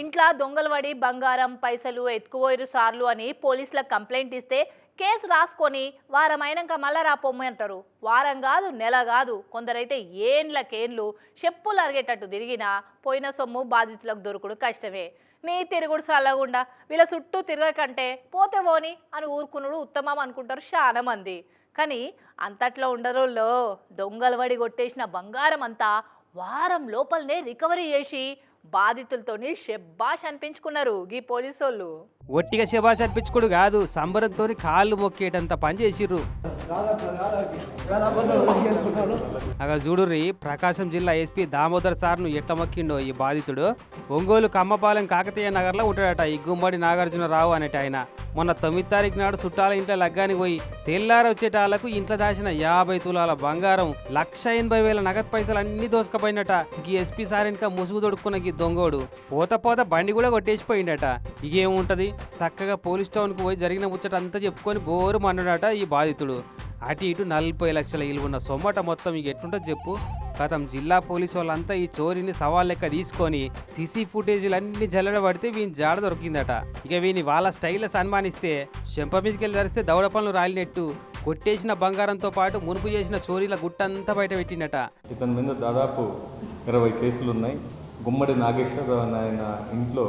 ఇంట్లో దొంగలవడి బంగారం పైసలు ఎత్తుకుపోయిరు సార్లు అని పోలీసులకు కంప్లైంట్ ఇస్తే కేసు రాసుకొని వారం అయినాక మళ్ళా రాపోమ్మంటారు వారం కాదు నెల కాదు కొందరైతే ఏండ్లకేండ్లు చెప్పులు అరిగేటట్టు తిరిగినా పోయిన సొమ్ము బాధితులకు దొరకడు కష్టమే. నీ తిరుగుడు చల్లగుండా వీళ్ళ చుట్టూ తిరగకంటే పోతే పోని అని ఊరుకునుడు ఉత్తమం అనుకుంటారు చాలా మంది. కానీ అంతట్లో ఉండరులో దొంగలవడి కొట్టేసిన బంగారం అంతా వారం లోపలనే రికవరీ చేసి బాధితులతోని షెబ్బాష్ అనిపించుకున్నారు ఈ పోలీసు వాళ్ళు ఒట్టిగా శబాష్ అనిపించుకోడు కాదు సంబరంతో కాళ్ళు మొక్కేటంత పని చేసిర్రు. అక్కడ చూడుర్రి ప్రకాశం జిల్లా ఎస్పీ దామోదర్ సార్ను ఎట్ట మొక్కిండో ఈ బాధితుడు? ఒంగోలు కమ్మపాలెం కాకతీయ నగర్లో ఉంటాడట ఈ గుమ్మడి నాగార్జునరావు అనేట ఆయన. మొన్న తొమ్మిది తారీఖు నాడు చుట్టాల ఇంట్లో లగ్గానికి పోయి తెల్లార వచ్చేటాలకు ఇంట్లో దాచిన యాభై తులాల బంగారం లక్ష ఎనభై వేల నగదు పైసలు అన్ని దోసుకపోయినట. ఈ ఎస్పీ సార్ ఇంకా ముసుగు తొడుక్కున్న ఈ దొంగోడు. పోత పోత బండి కూడా కొట్టేసిపోయిండట. ఇగేముంటది? చక్కగా పోలీస్ టౌన్కి పోయి జరిగిన ముచ్చట అంతా చెప్పుకొని బోరు మన్నాడట ఈ బాధితుడు. అటు ఇటు నలభై లక్షల ఇలువున్న సొమ్మట మొత్తం ఇక ఎట్టుంటో చెప్పు. గతం జిల్లా పోలీసు వాళ్ళంతా ఈ చోరీని సవాల్ లెక్క తీసుకొని సీసీ ఫుటేజీలు అన్ని జల్లడ పడితే వీని జాడ దొరికిందట. ఇక వీని వాళ్ళ స్టైల్లో సన్మానిస్తే చెంప మీదకెళ్ళి ధరిస్తే దౌడ పనులు రాలినట్టు కొట్టేసిన బంగారంతో పాటు మునుపు చేసిన చోరీల గుట్టంతా బయట పెట్టిందట. ఇతని మీద దాదాపు ఇరవై కేసులు ఉన్నాయి గుమ్మడి నాగేశ్వరరావు ఆయన ఇంట్లో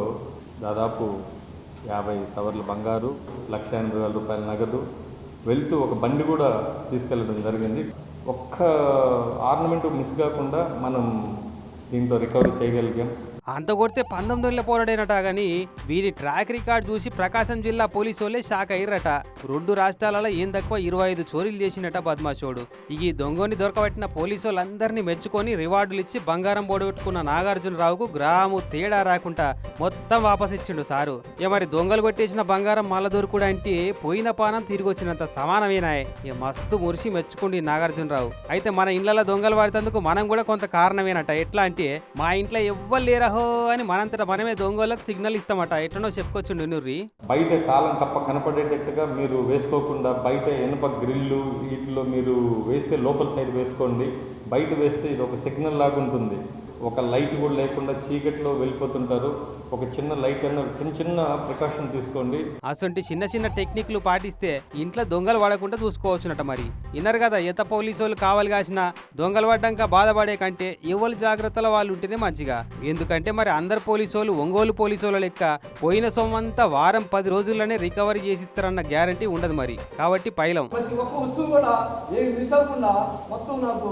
దాదాపు యాభై సవర్లు బంగారు లక్ష ఎనభై వేల రూపాయల నగదు. వెళ్తూ ఒక బండి కూడా తీసుకెళ్ళడం జరిగింది. ఒక్క ఆర్నమెంట్ మిస్ కాకుండా మనం దీంతో రికవరీ చేయగలిగాం. అంత కొడితే పంతొమ్మిదిలో పోరాడేనట కానీ వీరి ట్రాక్ రికార్డ్ చూసి ప్రకాశం జిల్లా పోలీసు వాళ్ళే షాక్ అయ్యారట రెండు రాష్ట్రాలలో ఏం తక్కువ ఇరవై ఐదు చోరీలు చేసినట బద్మాషోడు. ఈ దొంగని దొరకబట్టిన పోలీసు వాళ్ళందరినీ మెచ్చుకొని రివార్డులు ఇచ్చి బంగారం బోడగొట్టుకున్న నాగార్జునరావుకు గ్రాము తేడా రాకుండా మొత్తం వాపస్ ఇచ్చిండు సారు. ఇక మరి దొంగలు కొట్టేసిన బంగారం మళ్ళా దొరుకుడు అంటే పోయిన పానం తిరిగి వచ్చినంత సమానమేనాయ్ ఇక మస్తు మురిసి మెచ్చుకుండి నాగార్జునరావు. అయితే మన ఇండ్లలో దొంగలు పడేందుకు మనం కూడా కొంత కారణమేనట. ఎట్లా అంటే మా ఇంట్లో ఎవ్వరు లేరా ఓహో అని మనంతట మనమే దొంగలకు సిగ్నల్ ఇస్తామట. ఎట్లనో చెప్పుకోవచ్చు నుర్రి. బయట తాళం తప్ప కనపడేటట్టుగా మీరు వేసుకోకుండా బయట ఇనుప గ్రిల్లు వీటిలో మీరు వేస్తే లోపల సైడ్ వేసుకోండి. బయట వేస్తే ఇది ఒక సిగ్నల్ లాగా ఉంటుంది ఒక లైట్ కూడా లేకుండా చీకట్లో వెళ్ళిపోతుంటారు. ఒక చిన్న లైట్ అన్న చిన్న చిన్న ప్రికాషన్ తీసుకోండి. అసొంటి చిన్న చిన్న టెక్నిక్లు పాటిస్తే ఇంట్లో దొంగలు పడకుండా చూసుకోవచ్చునట మరి. విన్నారు కదా ఎంత పోలీసు వాళ్ళు కావాలి కాసిన దొంగలు పడ్డాక బాధపడే కంటే ఎవరి జాగ్రత్తలో వాళ్ళు ఉంటేనే మంచిగా. ఎందుకంటే మరి అందరు పోలీసు వాళ్ళు ఒంగోలు పోలీసు వాళ్ళ లెక్క పోయిన సొమ్మంతా వారం పది రోజుల్లోనే రికవరీ చేసిస్తారన్న గ్యారంటీ ఉండదు మరి. కాబట్టి పైలం. ప్రతి ఒక్క వస్తువు కూడా ఏమి మిస్ అవ్వకుండా మొత్తం నాకు